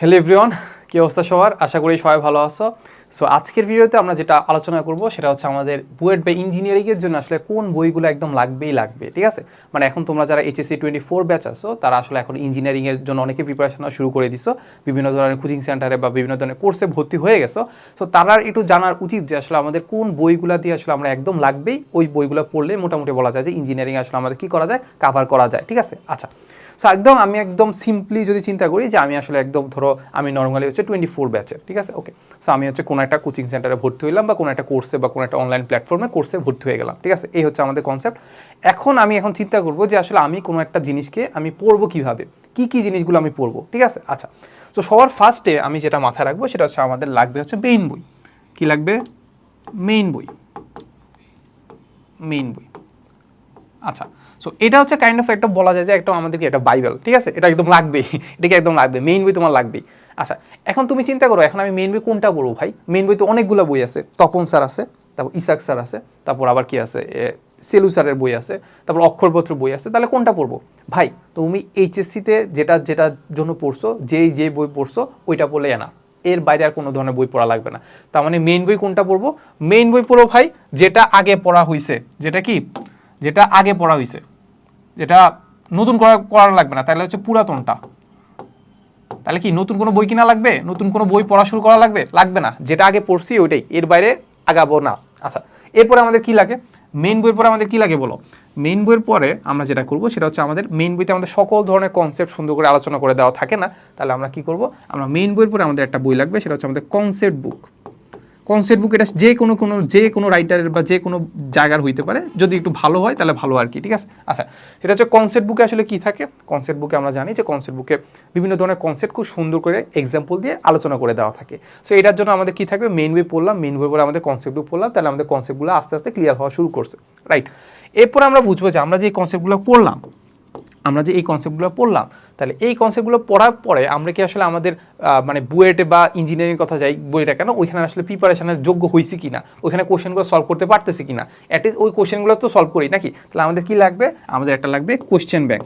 Hello everyone কি অবস্থা সবার? আশা করি সবাই ভালো আছো। সো আজকের ভিডিওতে আমরা যেটা আলোচনা করব সেটা হচ্ছে আমাদের বুয়েট বা ইঞ্জিনিয়ারিংয়ের জন্য আসলে কোন বইগুলো একদম লাগবেই লাগবে, ঠিক আছে? মানে এখন তোমরা যারা এইচএসসি টোয়েন্টি ফোর ব্যাচ আছো, তারা আসলে এখন ইঞ্জিনিয়ারিংয়ের জন্য অনেকে প্রিপারেশন শুরু করে দিছো। বিভিন্ন ধরনের কোচিং সেন্টারে বা বিভিন্ন ধরনের কোর্সে ভর্তি হয়ে গেছো। সো তারা একটু জানার উচিত যে আসলে আমাদের কোন বইগুলো দিয়ে আসলে আমরা একদম লাগবেই। ওই বইগুলো পড়লে মোটামুটি বলা যায় যে ইঞ্জিনিয়ারিং আসলে আমাদের কী করা যায়? কাভার করা যায়, ঠিক আছে? আচ্ছা। সো একদম আমি একদম সিম্পলি যদি চিন্তা করি যে আমি আসলে একদম ধরো আমি নর্মালি হচ্ছে টোয়েন্টি ফোর ব্যাচে ঠিক আছে? ওকে সো আমি হচ্ছে কোনো একটা কোচিং সেন্টারে ভর্তি হইলাম বা কোনো একটা কোর্সে বা কোনো একটা অনলাইন প্ল্যাটফর্মে কোর্সে ভর্তি হয়ে গেলাম, ঠিক আছে? এই হচ্ছে আমাদের কনসেপ্ট এখন আমি এখন চিন্তা করব যে আসলে আমি কোনো একটা জিনিসকে আমি পড়ব কীভাবে? কী কী জিনিসগুলো আমি পড়ব? ঠিক আছে? আচ্ছা। তো সবার ফার্স্টে আমি যেটা মাথায় রাখব সেটা হচ্ছে আমাদের লাগবে হচ্ছে মেইন বই। কী লাগবে? মেইন বই। মেইন বই। আচ্ছা। সো এটা হচ্ছে কাইন্ড অফ একটা বলা যায় যে একটা আমাদেরকে একটা বাইবেল, ঠিক আছে? এটা একদম লাগবেই এটাকে একদম লাগবে? মেইন বই তোমার লাগবেই। আচ্ছা এখন তুমি চিন্তা করো, এখন আমি মেইন বই কোনটা পড়ব ভাই? মেইন বই তো অনেকগুলো বই আছে, তপন স্যার আছে, তারপর ইসাক স্যার আছে, তারপর আবার কি আছে? সেলু স্যারের বই আছে, তারপর অক্ষরপত্র বই আছে, তাহলে কোনটা পড়ব? ভাই, তুমি এইচএসসিতে যেটা, যেটার জন্য পড়ছো, যেই যে বই পড়ছো, ওইটা পড়লে না এর বাইরে আর কোনো ধরনের বই পড়া লাগবে না। তার মানে মেইন বই কোনটা পড়ব? মেইন বই পড়ো ভাই, যেটা আগে পড়া হয়েছে যেটা কি? যেটা আগে পড়া হয়েছে যেটা নতুন করা করা লাগবে না, তাহলে হচ্ছে পুরাতনটা। তাহলে কি নতুন কোনো বই কিনা লাগবে? নতুন কোনো বই পড়া শুরু করা লাগবে? লাগবে না। যেটা আগে পড়ছি ওইটাই। এর বাইরে আগাবো না। আচ্ছা এরপরে আমাদের কি লাগে? মেইন বইয়ের পরে আমাদের কি লাগে বলো? মেইন বইয়ের পরে আমরা যেটা করব, সেটা হচ্ছে আমাদের মেইন বইতে আমাদের সকল ধরনের কনসেপ্ট সুন্দর করে আলোচনা করে দেওয়া থাকে না, তাহলে আমরা কি করব? আমরা মেইন বইয়ের পরে আমাদের একটা বই লাগবে, সেটা হচ্ছে আমাদের কনসেপ্ট বুক কনসেপ্ট বুক এটা যে কোনো কোনো, যে কোনো রাইটারের বা যে কোনো জায়গার হইতে পারে, যদি একটু ভালো হয় তাহলে ভালো আর কি, ঠিক আছে? আচ্ছা সেটা হচ্ছে কনসেপ্ট বুকে আসলে কি থাকে? কনসেপ্ট বুকে আমরা জানি যে কনসেপ্ট বুকে বিভিন্ন ধরনের কনসেপ্ট খুব সুন্দর করে এক্সাম্পল দিয়ে আলোচনা করে দেওয়া থাকে। সো এটার জন্য আমাদের কি থাকবে? মেন বই পড়লাম মেন বই পরে আমাদের কনসেপ্ট বুক পড়লাম, তাহলে আমাদের কনসেপ্টগুলো আস্তে আস্তে ক্লিয়ার হওয়া শুরু করছে রাইট এরপর আমরা বুঝব যে আমরা যে কনসেপ্টগুলো পড়লাম আমরা যে এই কনসেপ্টগুলো পড়লাম, তাহলে এই কনসেপ্টগুলো পড়ার পরে আমরা কি আসলে আমাদের মানে বুয়েটে বা ইঞ্জিনিয়ারিং কথা যাই বইটা কেন, ওইখানে আসলে প্রিপারেশনের যোগ্য হয়েছি কি না ওইখানে কোশ্চেনগুলো সলভ করতে পারতেছি কিনা অ্যাটলিস্ট ওই কোশ্চেনগুলো তো সলভ করি, নাকি? তাহলে আমাদের কি লাগবে? আমাদের একটা লাগবে কোশ্চেন ব্যাংক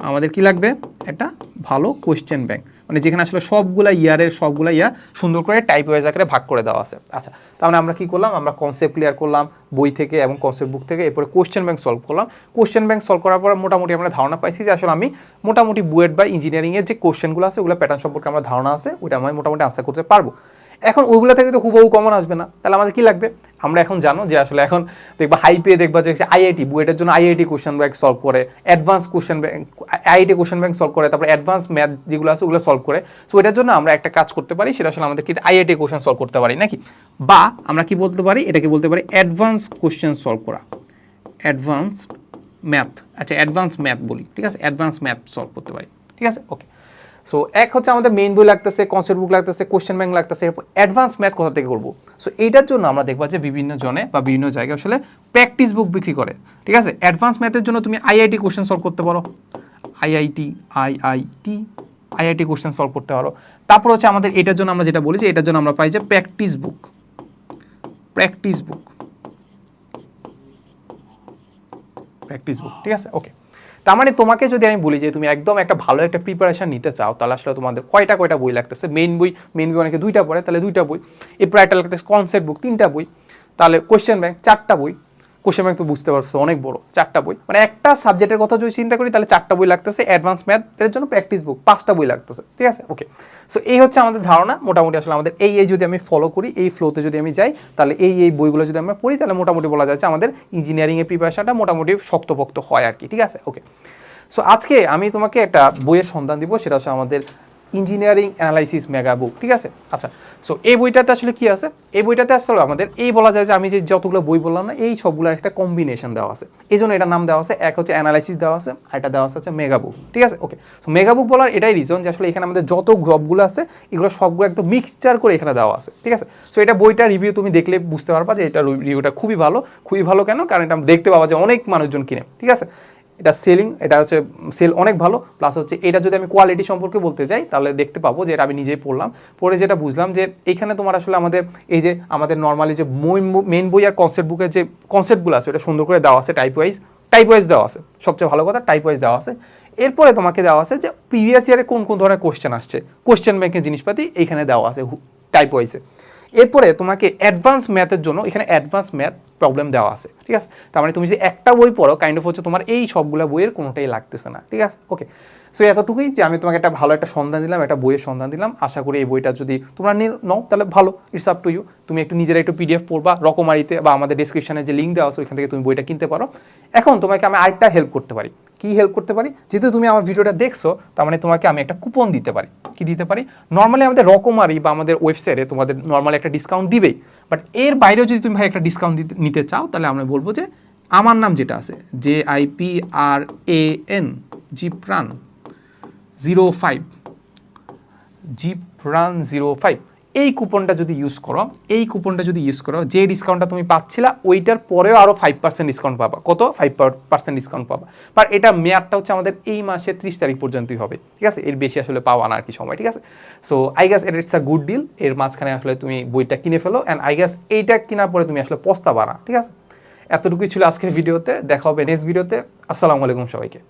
আমাদের কি লাগবে? একটা ভালো কোশ্চেন ব্যাংক মানে যেখানে আসলে সবগুলা ইয়ারের সবগুলা ইয়ার সুন্দর করে টাইপ ওয়াইজ আকারে ভাগ করে দেওয়া আছে। আচ্ছা তাহলে আমরা কি করলাম? আমরা কনসেপ্ট ক্লিয়ার করলাম বই থেকে এবং কনসেপ্ট বুক থেকে, এরপরে কোশ্চেন ব্যাংক সলভ করলাম। কোশ্চেন ব্যাংক সলভ করার পর মোটামুটি আমরা ধারণা পাইছি যে আসলে আমি মোটামুটি বুয়েট বা ইঞ্জিনিয়ারিংয়ের যে কোশ্চেনগুলো আছে, ওগুলো প্যাটার্ন সম্পর্কে আমার ধারণা আছে, ওইটা আমি মোটামুটি আনসার করতে পারব। এখন ওইগুলো থেকে তো হুবহু কমন আসবে না। তাহলে আমাদের কি লাগবে? আমরা এখন জানো যে আসলে এখন দেখবা হাই পেয়ে দেখবা যে আইআইটি বুয়েটের জন্য আইআইটি কোশ্চেন ব্যাংক সলভ করে advance question bank IIT question bank solve করে, তারপরে অ্যাডভান্স ম্যাথ যেগুলো আছে ওগুলো সলভ করে। সো এটার জন্য আমরা একটা কাজ করতে পারি, সেটা আসলে আমাদের কি আইআইটি কোশ্চেন সলভ করতে পারি, নাকি? বা আমরা কি বলতে পারি? এটাকে বলতে পারি অ্যাডভান্স কোশ্চেন সলভ করা। অ্যাডভান্স ম্যাথ আচ্ছা অ্যাডভান্স ম্যাথ বলি, ঠিক আছে? অ্যাডভান্স ম্যাথ সলভ করতে পারি, ঠিক আছে? ওকে সো এক হচ্ছে আমাদের মেইন বই লাগতেছে কনসেপ্ট বুক লাগতেছে কোশ্চেন ব্যাংক লাগতেছে, এরপর অ্যাডভান্স ম্যাথ কোথা থেকে করব? সো এইটার জন্য আমরা দেখবা যে বিভিন্ন জনে বা বিভিন্ন জায়গায় আসলে প্র্যাকটিস বুক বিক্রি করে। ঠিক আছে? অ্যাডভান্স ম্যাথের জন্য তুমি আইআইটি কোশ্চেন সলভ করতে পারো। IIT IIT IIT question solve করতে পারো। তারপর হচ্ছে আমাদের এটার জন্য আমরা যেটা বলি যে এটার জন্য আমরা পাই যে practice book practice book practice book ঠিক আছে? ওকে তার মানে তোমাকে যদি আমি বলি যে তুমি একদম একটা ভালো একটা প্রিপারেশান নিতে চাও, তাহলে আসলে তোমাদের কয়টা কয়টা বই লাগতেছে? মেইন বই মেইন বই অনেকে দুইটা পড়ে, তাহলে দুইটা বই। এরপর একটা লাগতেছে কনসেপ্ট বুক তিনটা বই। তাহলে কোয়েশ্চেন ব্যাংক চারটা বই। কোশ্চেন ব্যাংক তো বুঝতে পারছ, অনেক বড়, চারটা বই। মানে একটা সাবজেক্টের কথা যদি চিন্তা করি, তাহলে চারটা বই লাগতেছে অ্যাডভান্স ম্যাথের জন্য প্র্যাকটিস বুক পাঁচটা বই লাগতেছে, ঠিক আছে? ওকে সো এই হচ্ছে আমাদের ধারণা, মোটামুটি আসলে আমাদের এই এই যদি আমি ফলো করি, এই ফ্লোতে যদি আমি যাই, তাহলে এই এই বইগুলো যদি আমরা পড়ি, তাহলে মোটামুটি বলা যায় যে আমাদের ইঞ্জিনিয়ারিংয়ের প্রিপারেশনটা মোটামুটি শক্তপোক্ত হয় আর কি, ঠিক আছে? ওকে সো আজকে আমি তোমাকে একটা বইয়ের সন্ধান দিব, সেটা হচ্ছে আমাদের ইঞ্জিনিয়ারিং অ্যানালাইসিস মেগা বুক ঠিক আছে? আচ্ছা সো এই বইটাতে আসলে কি আছে? এই বইটাতে আসলে আমাদের এই বলা যায় যে আমি যে যতগুলো বই বললাম না, এই সবগুলোর একটা কম্বিনেশন দেওয়া আছে। এই জন্য এটার নাম দেওয়া আছে, এক হচ্ছে অ্যানালাইসিস দেওয়া আছে, আর এটা দেওয়া আছে হচ্ছে মেগা বুক ঠিক আছে? ওকে সো মেগা বুক বলার এটাই রিজন যে আসলে এখানে আমাদের যত গ্রপগুলো আছে, এগুলো সবগুলো একদম মিক্সচার করে এখানে দেওয়া আছে, ঠিক আছে? সো এটা বইটা রিভিউ তুমি দেখলে বুঝতে পারবা যে এটা রিভিউটা খুবই ভালো। খুবই ভালো কেন? কারণ এটা দেখতে পাবা যে অনেক মানুষজন কিনে, ঠিক আছে? এটা সেলিং এটা হচ্ছে সেল অনেক ভালো প্লাস হচ্ছে এটা যদি আমি কোয়ালিটি সম্পর্কে বলতে যাই, তাহলে দেখতে পাবো যে এটা আমি নিজেই পড়লাম। পড়ে যেটা বুঝলাম যে এখানে তোমার আসলে আমাদের এই যে আমাদের নর্মালি যে মেন বই আর কনসেপ্ট বুকের যে কনসেপ্টগুলো আছে, ওটা সুন্দর করে দেওয়া আছে টাইপ ওয়াইজ টাইপ ওয়াইজ দেওয়া আছে। সবচেয়ে ভালো কথা টাইপ ওয়াইজ দেওয়া আছে। এরপরে তোমাকে দেওয়া আছে যে প্রিভিয়াস ইয়ারে কোন কোন ধরনের কোশ্চেন আসছে। কোশ্চেন ব্যাংকের জিনিসপাতি এইখানে দেওয়া আছে টাইপ ওয়াইজে এরপরে তোমাকে অ্যাডভান্স ম্যাথের জন্য, এখানে অ্যাডভান্স ম্যাথ প্রবলেম দেওয়া আছে, ঠিক আছে? তার মানে তুমি যে একটা বই পড়ো কাইন্ড অফ হচ্ছে তোমার এই সবগুলো বইয়ের কোনোটাই লাগতেছে না, ঠিক আছে? ওকে সো এতটুকুই যে আমি তোমাকে একটা ভালো একটা সন্ধান দিলাম, একটা বইয়ের সন্ধান দিলাম। আশা করি এই বইটা যদি তোমরা নাও, তাহলে ভালো ইটস আপ টু ইউ তুমি একটু নিজেরা একটু পিডিএফ পড়বা, রকমারিতে বা আমাদের ডিসক্রিপশানে যে লিঙ্ক দেওয়া আছে, ওইখান থেকে তুমি বইটা কিনতে পারো। এখন তোমাকে আমি আরেকটা হেল্প করতে পারি। কি হেল্প করতে পারি? যেহেতু তুমি আমার ভিডিওটা দেখছ, তার মানে তোমাকে আমি একটা কুপন দিতে পারি। কি দিতে পারি? নর্মালি আমাদের রকমারি বা আমাদের ওয়েবসাইটে তোমাদের নর্মালি একটা ডিসকাউন্ট দিবেই। বাট এর বাইরেও যদি তুমি ভাই একটা ডিসকাউন্ট দিতে, নিতে চাও, তাহলে আমরা বলব যে আমার নাম যেটা আছে J I P R A N G প্রাণ জিরো ফাইভ জিপ রান জিরো ফাইভ এই কুপনটা যদি ইউজ করো, এই কুপনটা যদি ইউজ করো, যে ডিসকাউন্টটা তুমি পাচ্ছিলা, ওইটার পরেও আরও ফাইভ পার্সেন্ট ডিসকাউন্ট পাবা। কত? ফাইভ পার্সেন্ট ডিসকাউন্ট পাবা। বাট এটা মেয়াদটা হচ্ছে আমাদের এই মাসে ত্রিশ তারিখ পর্যন্তই হবে। ঠিক আছে? এর বেশি আসলে পাওয়া না আর কি সময়। ঠিক আছে? সো আই গ্যাস এটা ইটস আ গুড ডিল এর মাঝখানে আসলে তুমি বইটা কিনে ফেলো। অ্যান্ড আই গ্যাস এইটা কেনার পরে তুমি আসলে পস্তাবা না। ঠিক আছে? এতটুকুই ছিল আজকের ভিডিওতে। দেখা হবে নেক্সট ভিডিওতে আসসালামু আলাইকুম সবাইকে।